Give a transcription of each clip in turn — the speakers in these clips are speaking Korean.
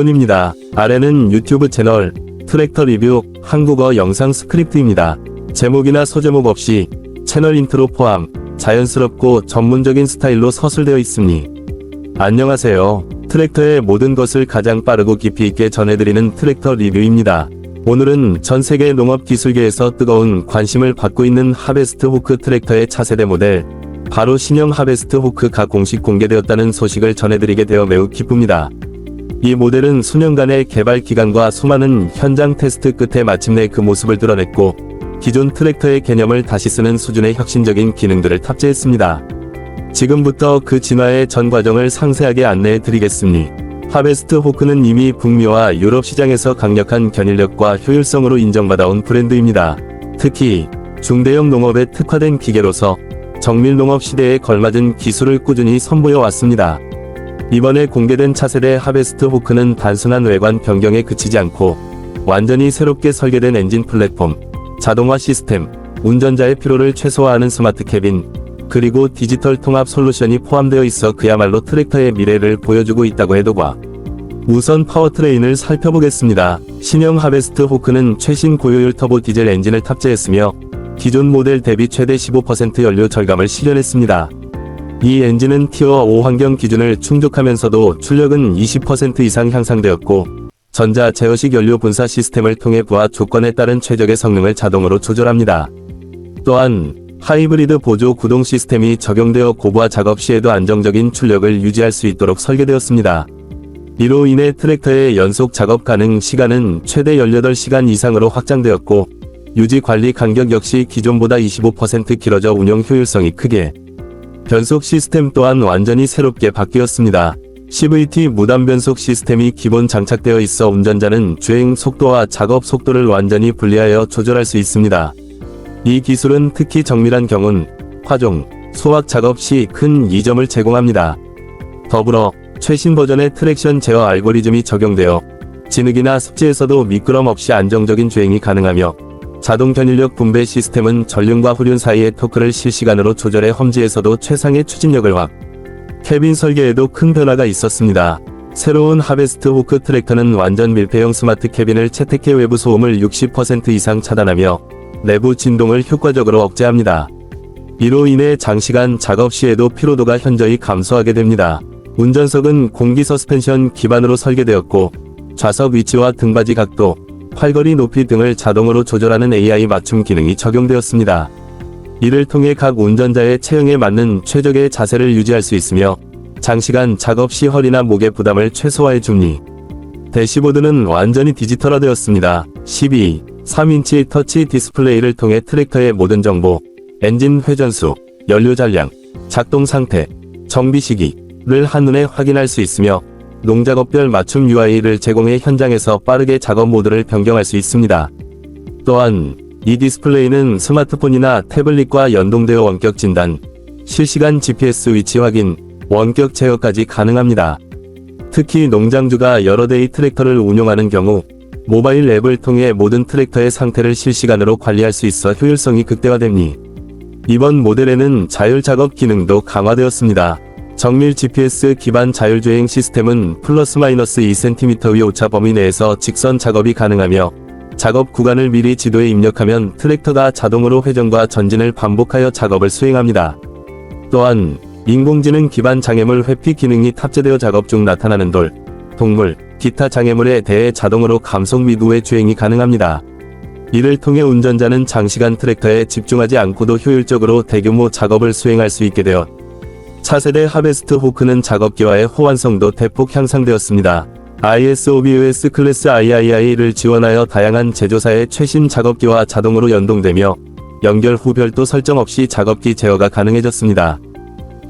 본론입니다. 아래는 유튜브 채널 트랙터 리뷰 한국어 영상 스크립트입니다. 제목이나 소제목 없이 채널 인트로 포함 자연스럽고 전문적인 스타일로 서술되어 있으니 안녕하세요. 트랙터의 모든 것을 가장 빠르고 깊이 있게 전해드리는 트랙터 리뷰입니다. 오늘은 전 세계 농업 기술계에서 뜨거운 관심을 받고 있는 하베스트 호크 트랙터의 차세대 모델 바로 신형 하베스트 호크가 공식 공개되었다는 소식을 전해드리게 되어 매우 기쁩니다. 이 모델은 수년간의 개발 기간과 수많은 현장 테스트 끝에 마침내 그 모습을 드러냈고 기존 트랙터의 개념을 다시 쓰는 수준의 혁신적인 기능들을 탑재했습니다. 지금부터 그 진화의 전 과정을 상세하게 안내해 드리겠습니. 하베스트 호크는 이미 북미와 유럽 시장에서 강력한 견인력과 효율성으로 인정받아온 브랜드입니다. 특히 중대형 농업에 특화된 기계로서 정밀 농업 시대에 걸맞은 기술을 꾸준히 선보여 왔습니다. 이번에 공개된 차세대 하베스트 호크는 단순한 외관 변경에 그치지 않고 완전히 새롭게 설계된 엔진 플랫폼, 자동화 시스템, 운전자의 피로를 최소화하는 스마트 캐빈, 그리고 디지털 통합 솔루션이 포함되어 있어 그야말로 트랙터의 미래를 보여주고 있다고 해도 과. 우선 파워트레인을 살펴보겠습니다. 신형 하베스트 호크는 최신 고효율 터보 디젤 엔진을 탑재했으며 기존 모델 대비 최대 15% 연료 절감을 실현했습니다. 이 엔진은 티어 5 환경 기준을 충족하면서도 출력은 20% 이상 향상되었고 전자 제어식 연료 분사 시스템을 통해 부하 조건에 따른 최적의 성능을 자동으로 조절합니다. 또한 하이브리드 보조 구동 시스템이 적용되어 고부하 작업 시에도 안정적인 출력을 유지할 수 있도록 설계되었습니다. 이로 인해 트랙터의 연속 작업 가능 시간은 최대 18시간 이상으로 확장되었고 유지 관리 간격 역시 기존보다 25% 길어져 운영 효율성이 크게 변속 시스템 또한 완전히 새롭게 바뀌었습니다. CVT 무단 변속 시스템이 기본 장착되어 있어 운전자는 주행 속도와 작업 속도를 완전히 분리하여 조절할 수 있습니다. 이 기술은 특히 정밀한 경운, 화종, 소확 작업 시 큰 이점을 제공합니다. 더불어 최신 버전의 트랙션 제어 알고리즘이 적용되어 진흙이나 습지에서도 미끄럼 없이 안정적인 주행이 가능하며 자동 견인력 분배 시스템은 전륜과 후륜 사이의 토크를 실시간으로 조절해 험지에서도 최상의 추진력을 확. 캐빈 설계에도 큰 변화가 있었습니다. 새로운 하베스트 호크 트랙터는 완전 밀폐형 스마트 캐빈을 채택해 외부 소음을 60% 이상 차단하며 내부 진동을 효과적으로 억제합니다. 이로 인해 장시간 작업 시에도 피로도가 현저히 감소하게 됩니다. 운전석은 공기 서스펜션 기반으로 설계되었고 좌석 위치와 등받이 각도, 팔걸이 높이 등을 자동으로 조절하는 AI 맞춤 기능이 적용되었습니다. 이를 통해 각 운전자의 체형에 맞는 최적의 자세를 유지할 수 있으며 장시간 작업 시 허리나 목의 부담을 최소화해 줍니. 대시보드는 완전히 디지털화되었습니다. 12, 3인치 터치 디스플레이를 통해 트랙터의 모든 정보, 엔진 회전수, 연료 잔량, 작동 상태, 정비 시기를 한눈에 확인할 수 있으며 농작업별 맞춤 UI를 제공해 현장에서 빠르게 작업 모드를 변경할 수 있습니다. 또한 이 디스플레이는 스마트폰이나 태블릿과 연동되어 원격 진단, 실시간 GPS 위치 확인, 원격 제어까지 가능합니다. 특히 농장주가 여러 대의 트랙터를 운용하는 경우 모바일 앱을 통해 모든 트랙터의 상태를 실시간으로 관리할 수 있어 효율성이 극대화됩니. 이번 모델에는 자율 작업 기능도 강화되었습니다. 정밀 GPS 기반 자율주행 시스템은 플러스 마이너스 2cm 위 오차 범위 내에서 직선 작업이 가능하며 작업 구간을 미리 지도에 입력하면 트랙터가 자동으로 회전과 전진을 반복하여 작업을 수행합니다. 또한 인공지능 기반 장애물 회피 기능이 탑재되어 작업 중 나타나는 돌, 동물, 기타 장애물에 대해 자동으로 감속 및 우회 주행이 가능합니다. 이를 통해 운전자는 장시간 트랙터에 집중하지 않고도 효율적으로 대규모 작업을 수행할 수 있게 되어 차세대 하베스트 호크는 작업기와의 호환성도 대폭 향상되었습니다. ISOBUS 클래스 III를 지원하여 다양한 제조사의 최신 작업기와 자동으로 연동되며 연결 후 별도 설정 없이 작업기 제어가 가능해졌습니다.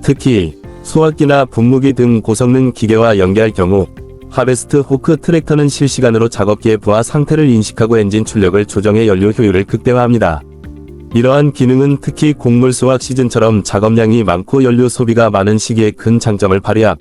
특히 수확기나 분무기 등 고성능 기계와 연계할 경우 하베스트 호크 트랙터는 실시간으로 작업기의 부하 상태를 인식하고 엔진 출력을 조정해 연료 효율을 극대화합니다. 이러한 기능은 특히 곡물 수확 시즌처럼 작업량이 많고 연료 소비가 많은 시기에 큰 장점을 발휘함.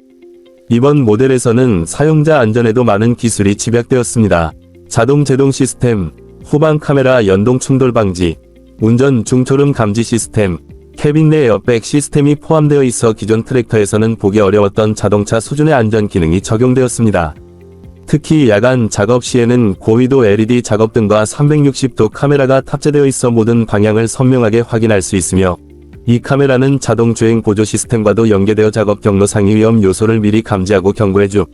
이번 모델에서는 사용자 안전에도 많은 기술이 집약되었습니다. 자동 제동 시스템, 후방 카메라 연동 충돌 방지, 운전 중초름 감지 시스템, 캐빈 내 에어백 시스템이 포함되어 있어 기존 트랙터에서는 보기 어려웠던 자동차 수준의 안전 기능이 적용되었습니다. 특히 야간 작업 시에는 고위도 LED 작업 등과 360도 카메라가 탑재되어 있어 모든 방향을 선명하게 확인할 수 있으며 이 카메라는 자동 주행 보조 시스템과도 연계되어 작업 경로 상위 위험 요소를 미리 감지하고 경고해줌.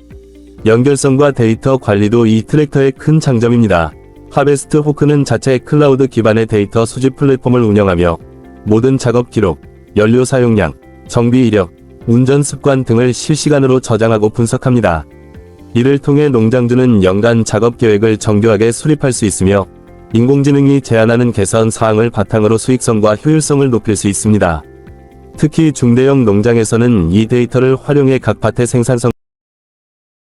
연결성과 데이터 관리도 이 트랙터의 큰 장점입니다. 하베스트 호크는 자체 클라우드 기반의 데이터 수집 플랫폼을 운영하며 모든 작업 기록, 연료 사용량, 정비 이력, 운전 습관 등을 실시간으로 저장하고 분석합니다. 이를 통해 농장주는 연간 작업 계획을 정교하게 수립할 수 있으며 인공지능이 제안하는 개선 사항을 바탕으로 수익성과 효율성을 높일 수 있습니다. 특히 중대형 농장에서는 이 데이터를 활용해 각 밭의 생산성